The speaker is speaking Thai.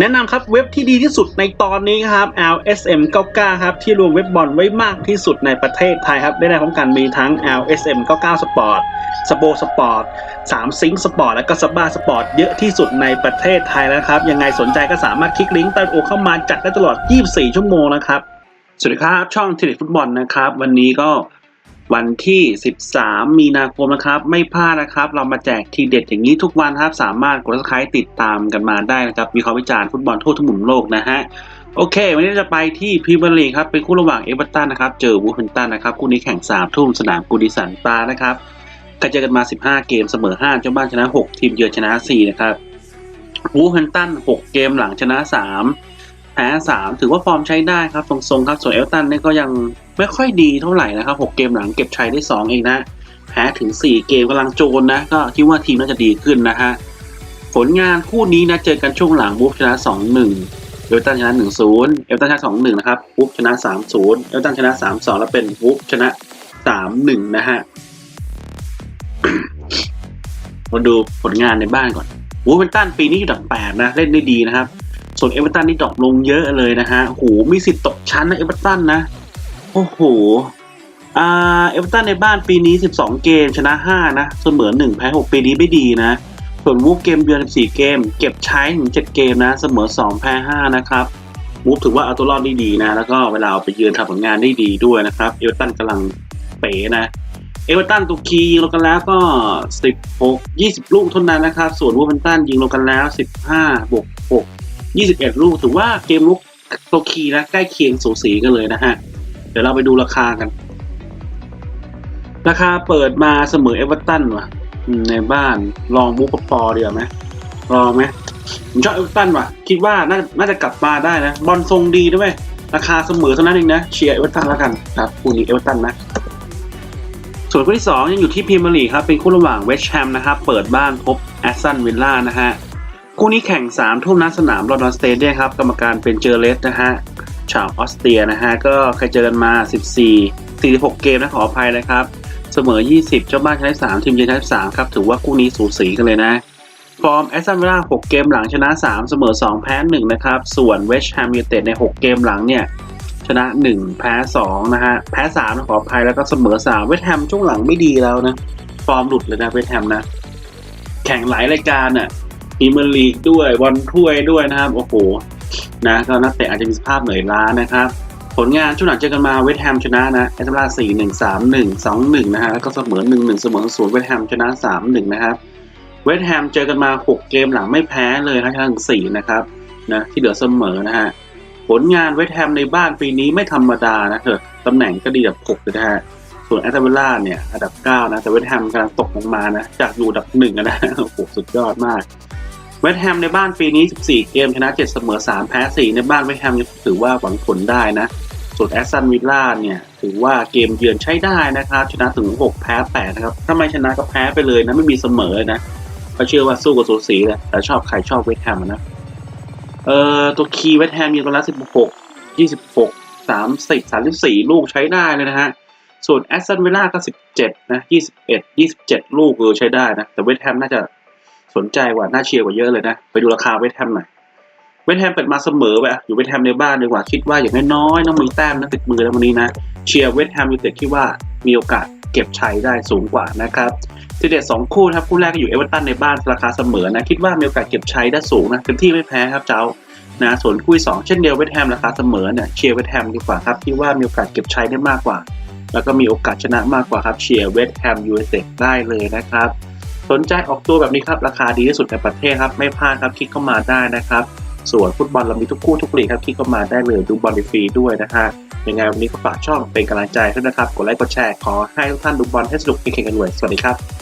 แนะนำครับเว็บที่ดีที่สุดในตอนนี้ครับ LSM 99 ครับ ที่รวมเว็บบอลไว้มากที่สุดในประเทศไทยครับ ได้ในพร้อมกันมีทั้ง LSM 99 Sport สโปสปอร์ต3ซิงสปอร์ตและก็สบาสปอร์ตเยอะที่สุดในประเทศไทยแล้วครับ ยังไงสนใจก็สามารถคลิกลิงก์ใต้โอเข้ามาจัดได้ตลอด 24 ชั่วโมงนะครับ สวัสดีครับ ช่องทีลิฟุตบอลนะครับ วันนี้ก็ วันที่ 13 มีนาคมนะครับ ไม่พลาดนะครับ เรามาแจกทีเด็ดอย่างนี้ทุกวันครับ สามารถกด subscribe ติดตามกันมาได้นะครับ มีความวิจารณ์ฟุตบอลทั่วทุกมุมโลกนะฮะ โอเค วันนี้จะไปที่พรีเมียร์ลีกครับ เป็นคู่ระหว่างเอเวอร์ตันนะครับ เจอวูฟแฮมป์ตันนะครับ คู่นี้แข่ง 3 ทุ่มสนามกูดิสันปานะครับก็เจอกันมา 15 เกมเสมอ 5 เจ้าบ้านชนะ 6 ทีมเยือนชนะ 4 นะครับวูฟแฮมป์ตัน 6 เกมหลังชนะ 3แพ้3ถือว่าฟอร์มใช้ได้ครับทรงๆครับ ส่วนเอเวอร์ตันนี่ก็ยัง ไม่ค่อยดีเท่าไหร่นะครับ 6 เกมหลังเก็บชัยได้ 2 เองนะ แพ้ถึง 4 เกมกำลังโจรนะก็คิดว่าทีมน่าจะดีขึ้นนะฮะ ผลงานคู่นี้นะเจอกันช่วงหลังบูฟชนะ 2-1 เอเวอร์ตันชนะ 1-0 เอเวอร์ตันชนะ 2-1 นะครับบูฟชนะ 3-0 เอเวอร์ตันชนะ 3-2 แล้วเป็นบูฟชนะ 3-1 นะฮะมาดูผลงานในบ้านก่อนวูเวนตันปีนี้อยู่อันดับ8นะ เล่นได้ดีนะครับ ส่วนเอเวอร์ตันนี่ดรอปลงเยอะเลยนะฮะ โห มีสิทธิ์ตกชั้นนะเอเวอร์ตันนะ โอ้โห อ่า เอเวอร์ตันในบ้านปีนี้ 12 เกมชนะ 5 นะ เสมอ 1 แพ้ 6 ปีนี้ไม่ดีนะ ส่วนวูฟเกมเยือน14 เกม เก็บใช้ถึง 7 เกมนะ เสมอ 2 แพ้ 5 นะครับวูฟถือว่าเอาตัวรอดได้ดีนะ แล้วก็เวลาเอาไปเยือนทำผลงานได้ดีด้วยนะครับ เอเวอร์ตันกำลังเป๋นะ เอเวอร์ตันตุกียิงลงกันแล้วก็ 16 20 ลูกเท่านั้นนะครับ ส่วนวูฟเวนตันยิงลงกันแล้ว 15บวก6 21 ลูก ถือว่าเกมลุกตุกคีนะใกล้เคียงสูสีกันเลยนะฮะ เดี๋ยวเราไปดูราคากัน ราคาเปิดมาเสมอเอเวอร์ตันว่ะในบ้านลองบูปปอเดียวไหมลองไหมผมชอบเอเวอร์ตันว่ะ คิดว่าน่าน่าจะกลับมาได้นะ บอลทรงดีด้วยราคาเสมอเท่านั้นเองนะเชียร์เอเวอร์ตันแล้วกันครับคู่นี้เอเวอร์ตันนะส่วนคู่ที่ 2 ยังอยู่ที่พรีเมียร์ลีกครับเป็นคู่ระหว่างเวสต์แฮมนะครับเปิดบ้านพบแอสตันวิลล่านะฮะคู่นี้แข่ง3ทุ่มนัดสนามลอนดอนสเตเดียมครับกรรมการเป็นเจอร์เลสนะฮะ ชาวออสเตรียนะฮะก็เคยเจอกันมา 14 46 เกมนะขออภัยนะครับเสมอ 20 เจ้าบ้านชนะ3ทีมเยือนชนะ3ครับถือว่าคู่นี้สูสีกันเลยนะฟอร์มแอสตันวิลล่า6เกมหลังชนะ 3 เสมอ 2 แพ้ 1 นะครับ ส่วนเวสต์แฮมยูไนเต็ดใน 6 เกมหลังเนี่ยชนะ 1 แพ้ 2 นะฮะ แพ้3นะขออภัยแล้วก็เสมอ 3 เวสต์แฮมช่วงหลังไม่ดีแล้วนะ ฟอร์มหลุดเลยนะเวสต์แฮมนะ แข่งหลายรายการอะพรีเมียร์ลีกด้วยบอลถ้วยด้วยนะครับ โอ้โห นะก็นักเตะอาจจะมีสภาพเหนื่อยล้านะครับ ผลงานช่วงหลังเจอกันมาเวสต์แฮมชนะนะแอตเลา4 1 3 1 2 1นะฮะแล้วก็เสมอ1 1เสมอ0เวสต์แฮมชนะ3 1นะครับเวสต์แฮมเจอกันมา6เกมหลังไม่แพ้เลยนะชนะถึง4นะครับนะที่เหลือเสมอนะฮะผลงานเวสต์แฮมในบ้านปีนี้ไม่ธรรมดานะเถอะตำแหน่งก็ดีแบบ6เลยนะฮะส่วนแอตเลาเนี่ยอันดับ9นะแต่เวสต์แฮมกำลังตกลงมานะจากอยู่อันดับ1อะนะโอ้โหสุดยอดมาก เวสต์แฮมในบ้านปีนี้ 14 เกมชนะ 7 เสมอ 3 แพ้ 4 ในบ้านเวสต์แฮมยังถือว่าหวังผลได้นะ ส่วนแอสตันวิลล่าเนี่ย ถือว่าเกมเยือนใช้ได้นะครับ ชนะถึง 6 แพ้ 8 นะครับ ถ้าไม่ชนะก็แพ้ไปเลยนะ ไม่มีเสมอนะก็เชื่อว่าสู้กับสูสีเลยแต่ชอบใครชอบเวสต์แฮมนะ เอ่อ ตัวคีย์เวสต์แฮมยิงกันละ 16 26 30 34 ลูกใช้ได้เลยนะฮะ ส่วนแอสตันวิลล่าก็ 17 นะ 21 27 ลูกเออใช้ได้นะ แต่เวสต์แฮมน่าจะ สนใจกว่าน่าเชียร์กว่าเยอะเลยนะ ไปดูราคาเวสต์แฮมหน่อยเวสต์แฮมเปิดมาเสมอไปอะอยู่เวสต์แฮมในบ้านดีกว่าคิดว่าอย่างน้อยๆต้องมีแต้มนะติดมือแล้ววันนี้นะเชียร์เวสต์แฮมยูเต็ดคิดว่ามีโอกาสเก็บชัยได้สูงกว่านะครับทีเด็ดสองคู่ครับคู่แรกก็อยู่เอเวอร์ตันในบ้านราคาเสมอนะคิดว่ามีโอกาสเก็บชัยได้สูงนะเต็มที่ไม่แพ้ครับเจ้านะส่วนคู่สองเช่นเดียวเวสต์แฮมราคาเสมอเนี่ยเชียร์เวสต์แฮมดีกว่าครับคิดว่ามีโอกาสเก็บชัยได้มากกว่า แล้วก็มีโอกาสชนะมากกว่าครับเชียร์เวสต์แฮมยูเต็ดได้เลยนะครับ สนใจออกตัวแบบนี้ครับ ราคาดีที่สุดในประเทศครับ ไม่พลาดครับ คลิกเข้ามาได้นะครับ ส่วนฟุตบอลเรามีทุกคู่ทุกลีกครับ คลิกเข้ามาได้เลย ดูบอลฟรีด้วยนะฮะ ยังไงวันนี้ก็ฝากช่องเป็นกำลังใจด้วยนะครับ กดไลค์ กดแชร์ ขอให้ทุกท่านดูบอลให้สนุกเก่งๆกันด้วย สวัสดีครับ